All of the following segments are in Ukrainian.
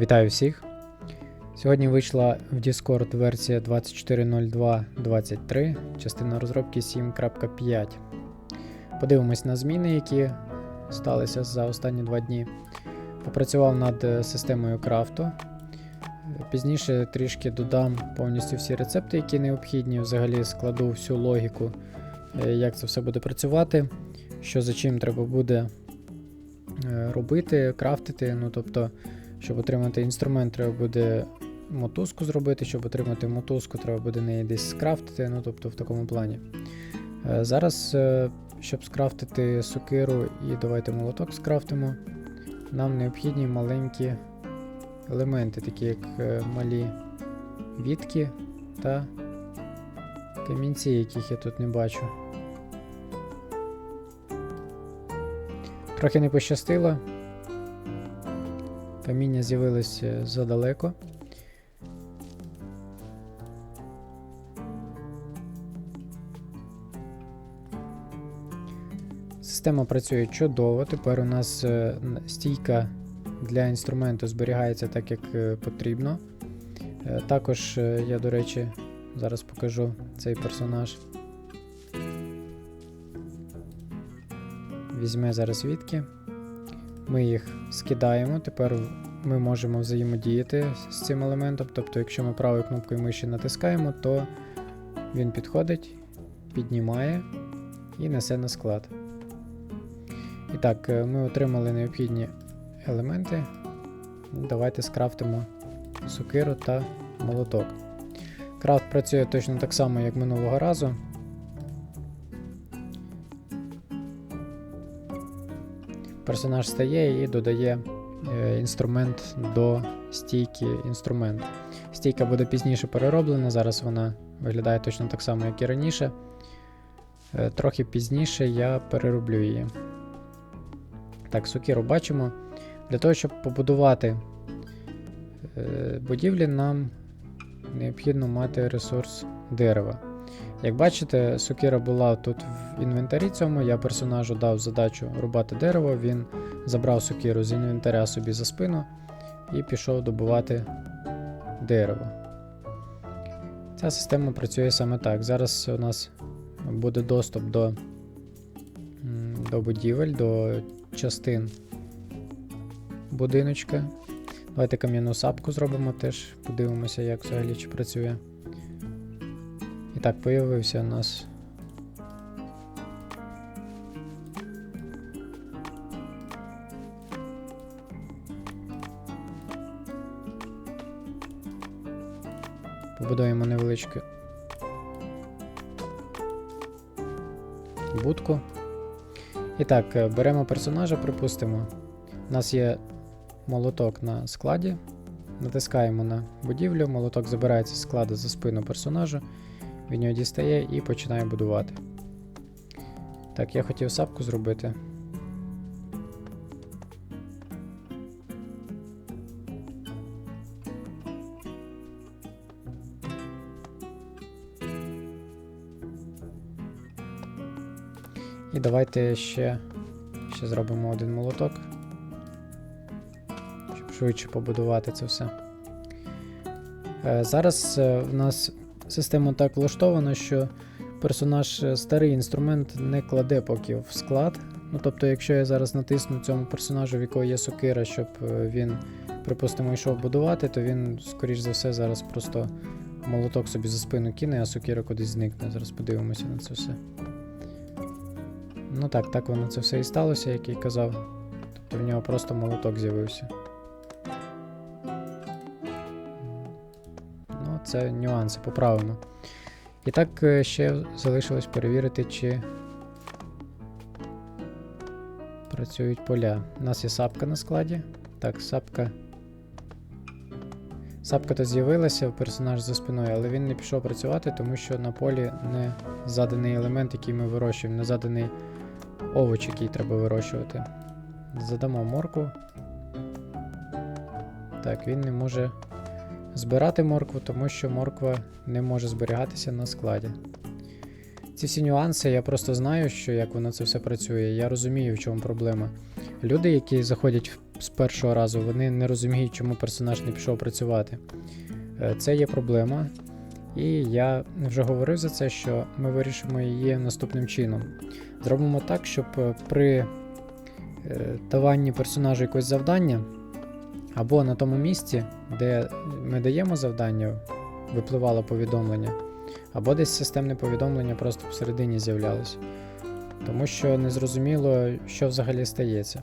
Вітаю всіх! Сьогодні вийшла в Discord версія 24.02.23, частина розробки 7.5. Подивимось на зміни, які сталися за останні два дні. Попрацював над е, системою крафту. Е, Пізніше трішки додам повністю всі рецепти, які необхідні. Взагалі складу всю логіку, е, як це все буде працювати, що за чим треба буде робити, крафтити. Ну, тобто, щоб отримати інструмент, треба буде мотузку зробити. Щоб отримати мотузку, треба буде неї десь скрафтити. Ну, тобто в такому плані. Е, Зараз, е, щоб скрафтити сокиру і давайте молоток скрафтимо, нам необхідні маленькі елементи, такі як е, малі вітки та камінці, яких я тут не бачу. Трохи не пощастило. Каміння з'явилося задалеко. Система працює чудово. Тепер у нас е, стійка для інструменту зберігається так, як е, потрібно. Е, Також я, до речі, зараз покажу цей персонаж. Візьме зараз відки. Ми їх скидаємо. Тепер ми можемо взаємодіяти з цим елементом. Тобто, якщо ми правою кнопкою миші натискаємо, то він підходить, піднімає і несе на склад. І так, е, ми отримали необхідні елементи. Давайте скрафтимо сокиру та молоток. Крафт працює точно так само, як минулого разу. Персонаж стає і додає е, інструмент до стійки інструмент. Стійка буде пізніше перероблена, зараз вона виглядає точно так само, як і раніше. Е, Трохи пізніше я перероблю її. Так, сокиру бачимо. Для того, щоб побудувати е, будівлі, нам необхідно мати ресурс дерева. Як бачите, сокира була тут в інвентарі цьому, я персонажу дав задачу рубати дерево, він забрав сокиру з інвентаря собі за спину і пішов добувати дерево. Ця система працює саме так. Зараз у нас буде доступ до, до будівель, до частин будиночка. Давайте кам'яну сапку зробимо теж, подивимося, як взагалі чи працює. Так, появився у нас. Побудуємо невеличку будку. І так, е, беремо персонажа, припустимо. У нас є молоток на складі. Натискаємо на будівлю, молоток забирається з складу за спину персонажа, він його дістає і починає будувати. Так, я хотів сапку зробити. І давайте ще, ще зробимо один молоток щоб швидше побудувати це все. Е, Зараз е, в нас система так влаштована, що персонаж е, старий інструмент не кладе поки в склад. Ну, тобто, якщо я зараз натисну цьому персонажу, в якого є сокира, щоб е, він, припустимо, йшов будувати, то він, скоріш за все, зараз просто молоток собі за спину кине, а сокира кудись зникне. Зараз подивимося на це все. Ну так, так воно це все і сталося, як й казав. Тобто в нього просто молоток з'явився. Це нюанси, поправимо. І так е, ще залишилось перевірити, чи працюють поля. У нас є сапка на складі. Так, сапка. Сапка то з'явилася, персонаж за спиною, але він не пішов працювати, тому що на полі не заданий елемент, який ми вирощуємо, не заданий овоч, який треба вирощувати. Задамо морку. Так, він не може збирати моркву, тому що морква не може зберігатися на складі. Ці всі нюанси я просто знаю, що як воно це все працює. Я розумію, в чому проблема. Люди, які заходять з першого разу. Вони не розуміють, чому персонаж не пішов працювати. Е, Це є проблема. І я вже говорив за це, що ми вирішимо її наступним чином. Зробимо так, щоб е, при е, даванні персонажу якогось завдання, або на тому місці, де ми даємо завдання, випливало повідомлення, або десь системне повідомлення просто всередині з'являлося. Тому що незрозуміло, що взагалі стається.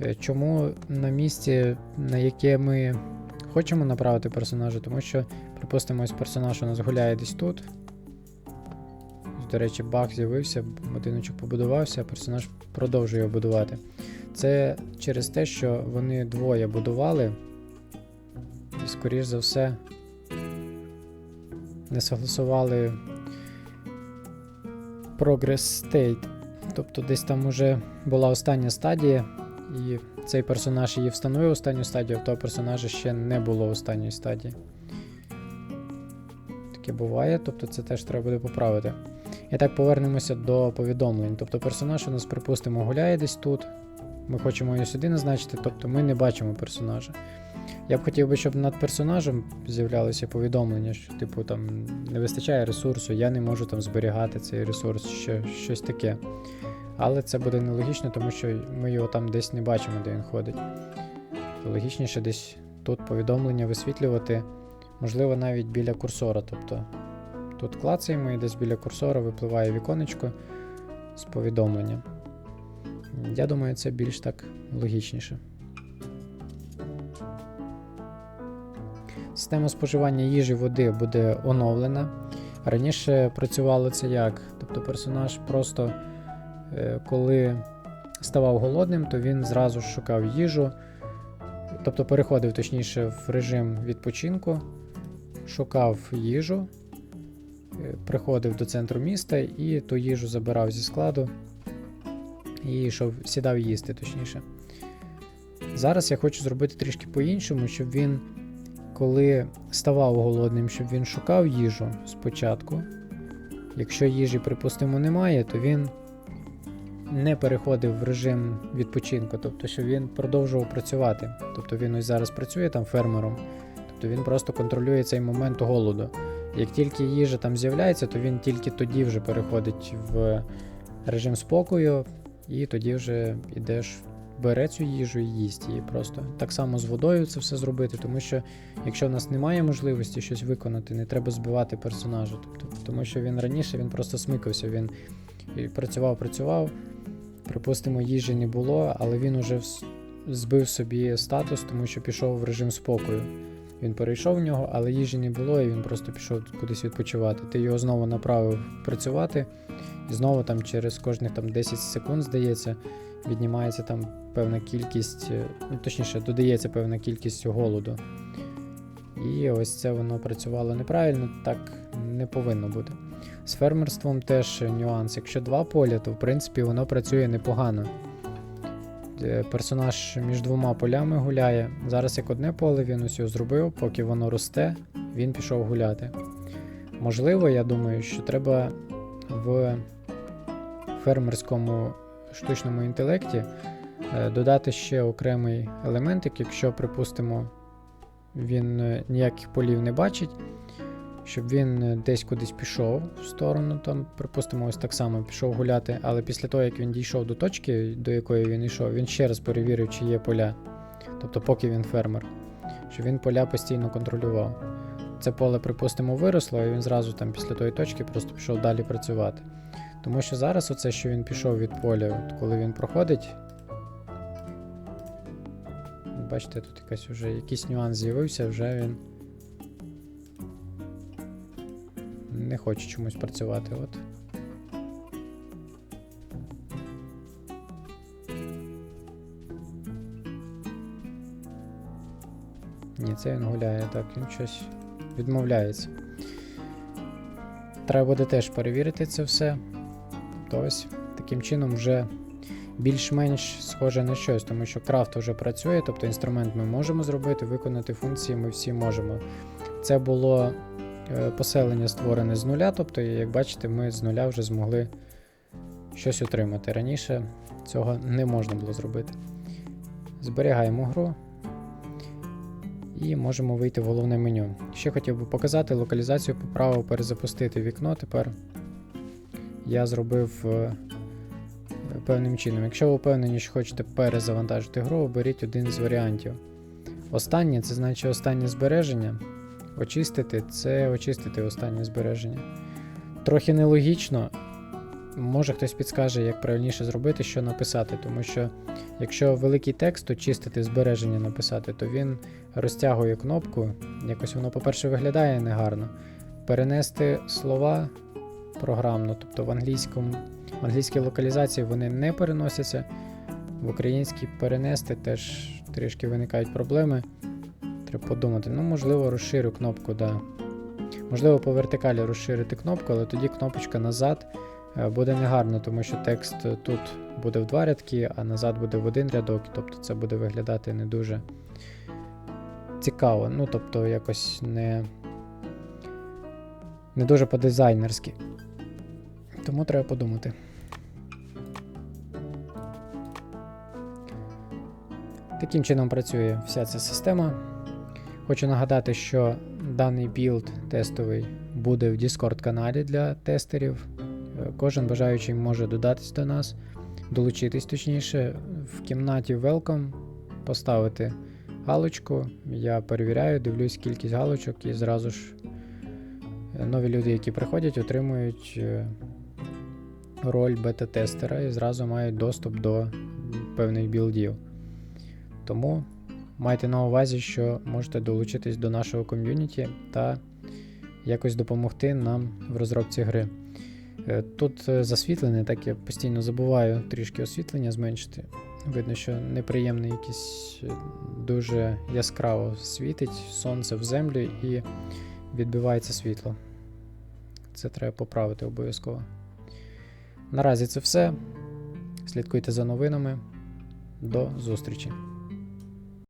Е, Чому на місці, на яке ми хочемо направити персонажа, тому що, припустимо, ось персонаж у нас гуляє десь тут. До речі, баг з'явився, будиночок побудувався, а персонаж продовжує його будувати. Це через те, що вони двоє будували, і, скоріш за все, не согласували Progress State. Тобто десь там уже була остання стадія, і цей персонаж її встановив останню стадію, а того персонажа ще не було останньої стадії. Таке буває, тобто це теж треба буде поправити. І так повернемося до повідомлень. Тобто персонаж у нас, припустимо, гуляє десь тут. Ми хочемо його сюди назначити, тобто ми не бачимо персонажа. Я б хотів би, щоб над персонажем з'являлося повідомлення, що, типу, там не вистачає ресурсу, я не можу там зберігати цей ресурс, що, щось таке. Але це буде нелогічно, тому що ми його там десь не бачимо, де він ходить. Логічніше десь тут повідомлення висвітлювати, можливо, навіть біля курсора. Тобто тут клацаємо і десь біля курсора випливає віконечко з повідомленням. Я думаю, це більш так логічніше. Система споживання їжі води буде оновлена. Раніше працювало це як? Тобто персонаж просто е, коли ставав голодним, то він зразу ж шукав їжу, тобто переходив точніше в режим відпочинку, шукав їжу, е, приходив до центру міста і ту їжу забирав зі складу і йшов, сідав їсти точніше. Зараз я хочу зробити трішки по-іншому, щоб він, коли ставав голодним, щоб він шукав їжу спочатку. Якщо їжі, припустимо, немає, то він не переходив в режим відпочинку, тобто, що він продовжував працювати. Тобто він ось зараз працює там фермером, тобто він просто контролює цей момент голоду. Як тільки їжа там з'являється, то він тільки тоді вже переходить в режим спокою, і тоді вже йдеш, бере цю їжу і їсть її просто. Так само з водою це все зробити, тому що якщо в нас немає можливості щось виконати, не треба збивати персонажа. Тобто, тому що він раніше він просто смикався, він працював, працював. Припустимо, їжі не було, але він уже збив собі статус, тому що пішов в режим спокою. Він перейшов в нього, але їжі не було, і він просто пішов кудись відпочивати. Ти його знову направив працювати, і знову там через кожних там 10 секунд, здається, віднімається там певна кількість, е, ну точніше, додається певна кількість голоду. І ось це воно працювало неправильно, так не повинно бути. З фермерством теж нюанс. Якщо два поля, то в принципі воно працює непогано. Е, Персонаж між двома полями гуляє. Зараз як одне поле він ось його зробив, поки воно росте, він пішов гуляти. Можливо, я думаю, що треба в фермерському штучному інтелекті е, додати ще окремий елементик, якщо, припустимо, він е, ніяких полів не бачить, щоб він е, десь кудись пішов в сторону, там, припустимо, ось так само пішов гуляти, але після того, як він дійшов до точки, до якої він йшов, він ще раз перевірив, чи є поля. Тобто, поки він фермер, щоб він поля постійно контролював. Це поле, припустимо, виросло, і він зразу там після тої точки просто пішов далі працювати. Тому що зараз оце, що він пішов від поля, от коли він проходить. Бачите, тут якась вже якийсь нюанс з'явився, вже він не хоче чомусь працювати. От. Ні, це він гуляє, так, він щось відмовляється. Треба буде теж перевірити це все. То ось таким чином вже більш-менш схоже на щось, тому що крафт вже працює, тобто інструмент ми можемо зробити, виконати функції ми всі можемо. Це було поселення створене з нуля, тобто, як бачите, ми з нуля вже змогли щось отримати. Раніше цього не можна було зробити. Зберігаємо гру і можемо вийти в головне меню. Ще хотів би показати локалізацію поправив перезапустити вікно тепер. Я зробив е, певним чином. Якщо ви впевнені, що хочете перезавантажити гру, оберіть один з варіантів. Останнє це значить останнє збереження. Очистити це очистити останнє збереження. Трохи нелогічно. Може хтось підскаже, як правильніше зробити, що написати, тому що якщо великий текст очистити збереження написати, то він розтягує кнопку. Якось воно, по-перше, виглядає негарно. Перенести слова програмно, тобто в англійському, в англійській локалізації вони не переносяться, в українській перенести теж трішки виникають проблеми. Треба подумати. Ну, можливо, розширю кнопку, да. Можливо, по вертикалі розширити кнопку, але тоді кнопочка назад е, буде негарно, тому що текст тут буде в два рядки, а назад буде в один рядок, тобто це буде виглядати не дуже цікаво. Ну, тобто, якось не, не дуже по-дизайнерськи. Тому треба подумати. Таким чином працює вся ця система. Хочу нагадати, що даний білд тестовий буде в Discord каналі для тестерів. Е, Кожен бажаючий може додатись до нас, долучитись точніше, в кімнаті Welcome поставити галочку. Я перевіряю, дивлюсь кількість галочок і зразу ж е, нові люди, які приходять, отримують е, роль бета-тестера і зразу мають доступ до певних білдів. Тому майте на увазі, що можете долучитись до нашого ком'юніті та якось допомогти нам в розробці гри. Е, Тут е, засвітлене, так я постійно забуваю трішки освітлення зменшити. Видно, що неприємне якесь е, дуже яскраво світить сонце в землю і відбивається світло. Це треба поправити обов'язково. Наразі це все. Слідкуйте за новинами. До зустрічі!